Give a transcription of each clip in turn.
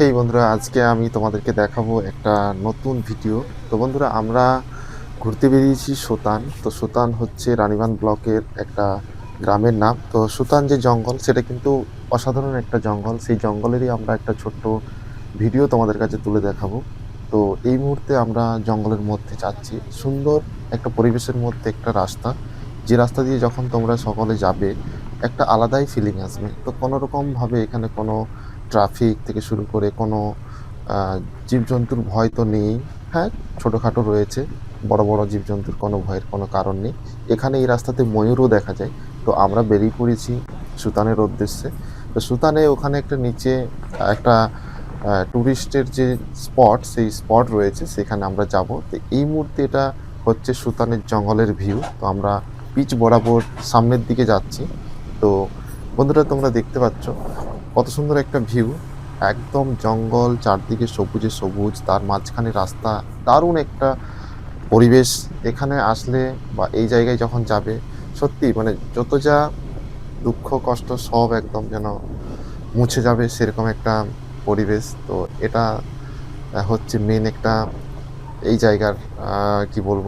হেই বন্ধুরা, আজকে আমি তোমাদেরকে দেখাবো একটা নতুন ভিডিও তো বন্ধুরা, আমরা ঘুরতে বেরিয়েছি সুতান। তো সুতান হচ্ছে রানীবান ব্লকের একটা গ্রামের নাম। তো সুতান যে জঙ্গল, সেটা কিন্তু অসাধারণ একটা জঙ্গল। সেই জঙ্গলেরই আমরা একটা ছোট্ট ভিডিও তোমাদের কাছে তুলে দেখাবো। তো এই মুহূর্তে আমরা জঙ্গলের মধ্যে যাচ্ছি। সুন্দর একটা পরিবেশের মধ্যে একটা রাস্তা। যে রাস্তা দিয়ে যখন তোমরা সকলে যাবে, একটা আলাদাই ফিলিং আসবে। তো কোনো রকমভাবে এখানে কোনো ট্রাফিক থেকে শুরু করে কোনো জীবজন্তুর ভয় তো নেই। হ্যাঁ ছোটোখাটো রয়েছে, বড় বড় জীবজন্তুর কোনো ভয়ের কোনো কারণ নেই। এখানে এই রাস্তাতে ময়ূরও দেখা যায়। তো আমরা বেরিয়ে পড়েছি সুতানের উদ্দেশ্যে। তো সুতানে ওখানে একটা নিচে, একটা ট্যুরিস্টের যে স্পট, সেই স্পট রয়েছে, সেখানে আমরা যাব। তো এই মুহূর্তে এটা হচ্ছে সুতানের জঙ্গলের ভিউ। তো আমরা পিচ বরাবর সামনের দিকে যাচ্ছি। তো বন্ধুরা, তোমরা দেখতে পাচ্ছ কত সুন্দর একটা ভিউ একদম জঙ্গল, চারদিকে সবুজে সবুজ, তার মাঝখানে রাস্তা, দারুণ একটা পরিবেশ। এখানে আসলে বা এই জায়গায় যখন যাবে সত্যি মানে যত যা দুঃখ, কষ্ট, সব একদম যেন মুছে যাবে সেরকম একটা পরিবেশ। তো এটা হচ্ছে মেন একটা এই জায়গার কি বলব,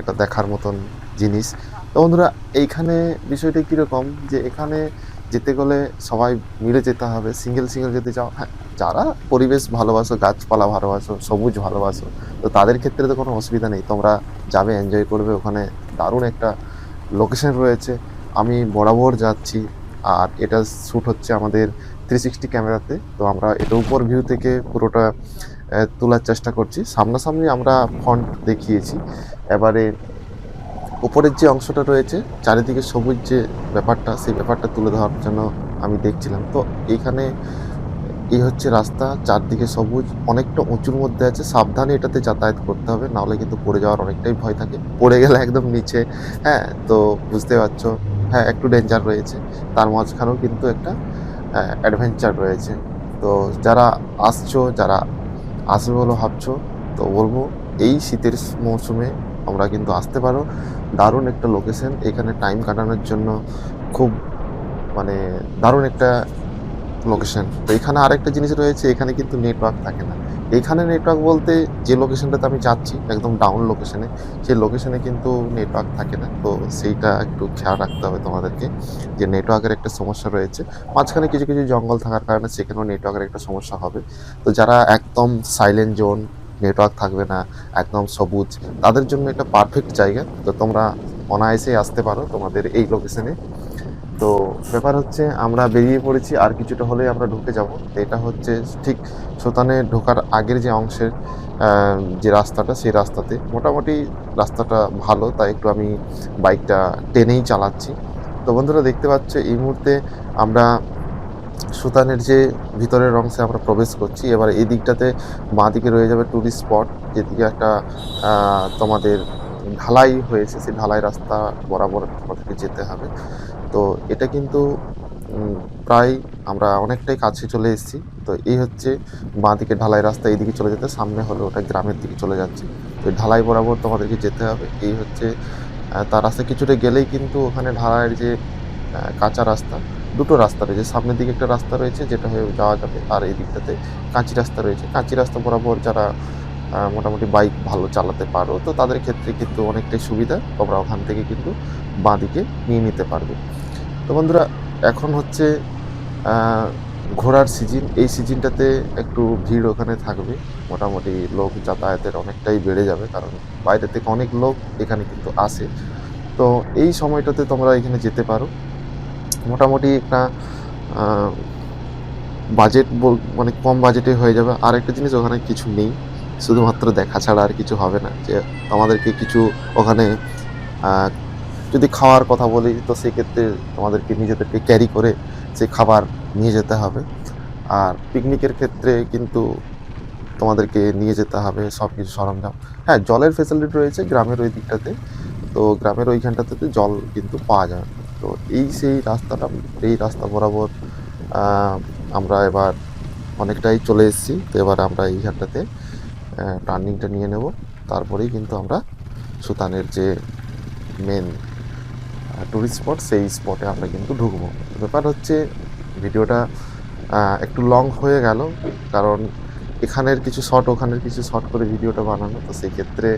এটা দেখার মতন জিনিস। তো বন্ধুরা, এইখানে বিষয়টা কীরকম যে এখানে যেতে গেলে সবাই মিলে যেতে হবে সিঙ্গেল সিঙ্গেল যেতে চাও হ্যাঁ যারা পরিবেশ ভালোবাসো, গাছপালা ভালোবাসো, সবুজ ভালোবাসো, তো তাদের ক্ষেত্রে তো কোনো অসুবিধা নেই। তোমরা যাবে এনজয় করবে, ওখানে দারুণ একটা লোকেশন রয়েছে। আমি বরাবর যাচ্ছি, আর এটা শ্যুট হচ্ছে আমাদের থ্রি সিক্সটি ক্যামেরাতে, তো আমরা এটা উপর ভিউ থেকে পুরোটা তোলার চেষ্টা করছি। সামনাসামনি আমরা ফন্ট দেখিয়েছি। এবারে উপরের যে অংশটা রয়েছে, চারিদিকে সবুজ যে ব্যাপারটা, সেই ব্যাপারটা তুলে ধরার জন্য আমি দেখছিলাম। তো এইখানে এই হচ্ছে রাস্তা, চারদিকে সবুজ, অনেকটা উঁচুর মধ্যে আছে। সাবধানে এটাতে যাতায়াত করতে হবে, নাহলে কিন্তু পড়ে যাওয়ার অনেকটাই ভয় থাকে। পড়ে গেলে একদম নিচে হ্যাঁ তো বুঝতে পারছ হ্যাঁ একটু ডেঞ্জার রয়েছে। তার মাঝখানেও কিন্তু একটা অ্যাডভেঞ্চার রয়েছে। তো যারা আসছো, যারা আসবে বলে ভাবছ, তো বলব, এই শীতের মৌসুমে আমরা কিন্তু আসতে পারো। দারুণ একটা লোকেশন এখানে টাইম কাটানোর জন্য খুব মানে দারুণ একটা লোকেশন তো এখানে আরেকটা জিনিস রয়েছে, এখানে কিন্তু নেটওয়ার্ক থাকে না। এখানে নেটওয়ার্ক বলতে যে লোকেশনটাতে আমি যাচ্ছি, একদম ডাউন লোকেশনে সেই লোকেশনে কিন্তু নেটওয়ার্ক থাকে না। তো সেইটা একটু খেয়াল রাখতে হবে তোমাদেরকে, যে নেটওয়ার্কের একটা সমস্যা রয়েছে। মাঝখানে কিছু কিছু জঙ্গল থাকার কারণে সেখানেও নেটওয়ার্কের একটা সমস্যা হবে। তো যারা একদম সাইলেন্ট জোন নেটওয়ার্ক থাকবে না, একদম সবুজ। তাদের জন্য এটা পারফেক্ট জায়গা। তো তোমরা অনায়াসেই আসতে পারো তোমাদের এই লোকেশনে তো ব্যাপার হচ্ছে আমরা বেরিয়ে পড়েছি, আর কিছুটা হলেই আমরা ঢুকে যাব। এটা হচ্ছে ঠিক সোতানে ঢোকার আগের যে অংশের যে রাস্তাটা, সেই রাস্তাতে। মোটামুটি রাস্তাটা ভালো, তাই একটু আমি বাইকটা টেনেই চালাচ্ছি। তো বন্ধুরা দেখতে পাচ্ছ, এই মুহূর্তে আমরা সুতানের যে ভিতরের অংশে আমরা প্রবেশ করছি, এবার এই দিকটাতে বাঁ দিকে রয়ে যাবে টুরিস্ট স্পট যেদিকে একটা তোমাদের ঢালাই হয়েছে, সেই ঢালাই রাস্তা বরাবর আমাদেরকে যেতে হবে। তো এটা কিন্তু প্রায় আমরা অনেকটাই কাছে চলে এসেছি। তো এই হচ্ছে বাঁ দিকে ঢালাই রাস্তা এইদিকে চলে যেতে, সামনে হলে ওটা গ্রামের দিকে চলে যাচ্ছে। তো ঢালাই বরাবর তোমাদেরকে যেতে হবে। এই হচ্ছে তার রাস্তা কিছুটা গেলেই কিন্তু ওখানে ঢালাইয়ের যে কাঁচা রাস্তা দুটো রাস্তা রয়েছে। সামনের দিকে একটা রাস্তা রয়েছে, যেটা হয়ে যাওয়া যাবে। আর এই দিকটাতে কাঁচি রাস্তা রয়েছে। কাঁচি রাস্তা বরাবর যারা মোটামুটি বাইক ভালো চালাতে পারো, তো তাদের ক্ষেত্রে কিন্তু অনেকটাই সুবিধা। তোমরা ওখান থেকে কিন্তু বাঁ দিকে নিয়ে নিতে পারবে। তো বন্ধুরা, এখন হচ্ছে ঘোরার সিজন এই সিজনটাতে একটু ভিড় ওখানে থাকবে। মোটামুটি লোক যাতায়াতের অনেকটাই বেড়ে যাবে, কারণ বাইরে থেকে অনেক লোক এখানে কিন্তু আসে। তো এই সময়টাতে তোমরা এখানে যেতে পারো। মোটামুটি একটা বাজেট বল মানে কম বাজেটে হয়ে যাবে। আর একটা জিনিস ওখানে কিছু নেই। শুধুমাত্র দেখা ছাড়া আর কিছু হবে না। যে আমাদেরকে কিছু ওখানে যদি খাওয়ার কথা বলি, তো সেক্ষেত্রে তোমাদেরকে নিজেদেরকে ক্যারি করে সেই খাবার নিয়ে যেতে হবে। আর পিকনিকের ক্ষেত্রে কিন্তু তোমাদেরকে নিয়ে যেতে হবে সব কিছু সরঞ্জাম। হ্যাঁ জলের ফেসিলিটি রয়েছে গ্রামের ওই দিকটাতে। তো গ্রামের ওইখানটাতে জল কিন্তু পাওয়া যায় এই সেই রাস্তাটা, এই রাস্তা বরাবর আমরা এবার অনেকটাই চলে এসেছি। তো এবার আমরা এইখানটাতে টার্নিংটা নিয়ে নেব। তারপরেই কিন্তু আমরা সুতানের যে মেন টুরিস্ট স্পট সেই স্পটে আমরা কিন্তু ঢুকবো। ব্যাপার হচ্ছে ভিডিওটা একটু লং হয়ে গেল। কারণ এখানের কিছু শর্ট ওখানের কিছু শট করে ভিডিওটা বানানো, তো সেক্ষেত্রে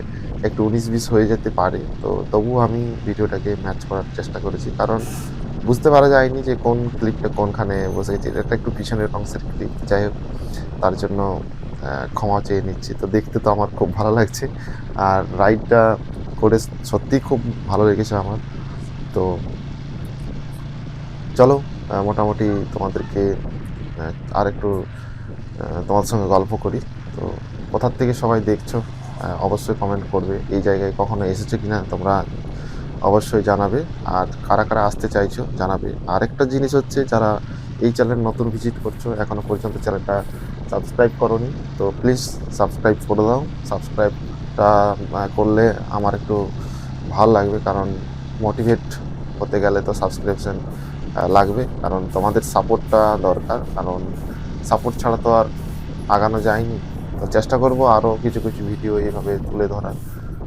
একটু উনিশ বিশ হয়ে যেতে পারে। তো তবুও আমি ভিডিওটাকে ম্যাচ করার চেষ্টা করেছি। কারণ বুঝতে পারা যায়নি যে কোন ক্লিপটা কোনখানে বসে গেছে এটা একটু পিছনের অংশের ক্লিপ যাই হোক, তার জন্য ক্ষমা চেয়ে নিচ্ছি। তো দেখতে তো আমার খুব ভালো লাগছে। আর রাইডটা করে সত্যিই খুব ভালো লেগেছে আমার। তো চলো মোটামুটি তোমাদেরকে আর একটু আহ, তোমাদের সঙ্গে গল্প করি। তো কোথার থেকে সবাই দেখছ অবশ্যই কমেন্ট করবে এই জায়গায় কখনো এসেছ কি না তোমরা অবশ্যই জানাবে। আর কারা কারা আসতে চাইছো জানাবে। আরেকটা জিনিস হচ্ছে যারা এই চ্যানেল নতুন ভিজিট করছ এখনও পর্যন্ত চ্যানেলটা সাবস্ক্রাইব করোনি তো প্লিজ সাবস্ক্রাইব করে দাও। সাবস্ক্রাইবটা করলে আমার একটু ভালো লাগবে কারণ মোটিভেট হতে গেলে তো সাবস্ক্রিপশন লাগবে। কারণ তোমাদের সাপোর্টটা দরকার কারণ সাপোর্ট ছাড়া তো আর আগানো যায়নি। তো চেষ্টা করব আরও কিছু কিছু ভিডিও এইভাবে তুলে ধরার।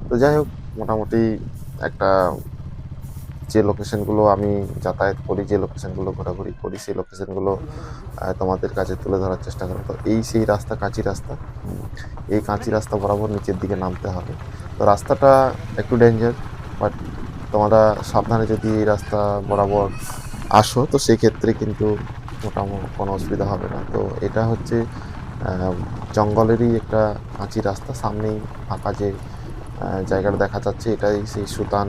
তো যাই হোক, মোটামুটি একটা যে লোকেশনগুলো আমি যাতায়াত করি, যে লোকেশনগুলো ঘোরাঘুরি করি, সেই লোকেশনগুলো তোমাদের কাছে তুলে ধরার চেষ্টা করব। তো এই সেই রাস্তা, কাঁচি রাস্তা। এই কাঁচি রাস্তা বরাবর নিচের দিকে নামতে হবে। তো রাস্তাটা একটু ডেঞ্জার বাট তোমরা সাবধানে যদি এই রাস্তা বরাবর আসো, তো সেক্ষেত্রে কিন্তু মোটামুটি কোনো অসুবিধা হবে না। তো এটা হচ্ছে জঙ্গলেরই একটা কাঁচি রাস্তা। সামনেই ফাঁকা যে জায়গাটা দেখা যাচ্ছে, এটাই সেই সুতান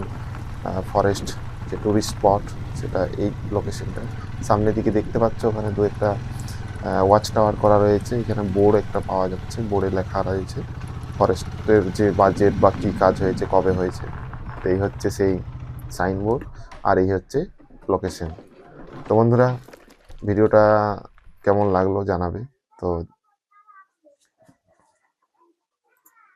ফরেস্ট যে টুরিস্ট স্পট সেটা এই লোকেশনটা সামনের দিকে দেখতে পাচ্ছ, ওখানে দু একটা ওয়াচ টাওয়ার করা রয়েছে। এখানে বোর্ড একটা পাওয়া যাচ্ছে, বোর্ডে লেখা রয়েছে ফরেস্টের যে বাজেট বা কী কাজ হয়েছে, কবে হয়েছে। এই হচ্ছে সেই সাইনবোর্ড আর এই হচ্ছে লোকেশন তো বন্ধুরা ভিডিওটা কেমন লাগল জানাবে। তো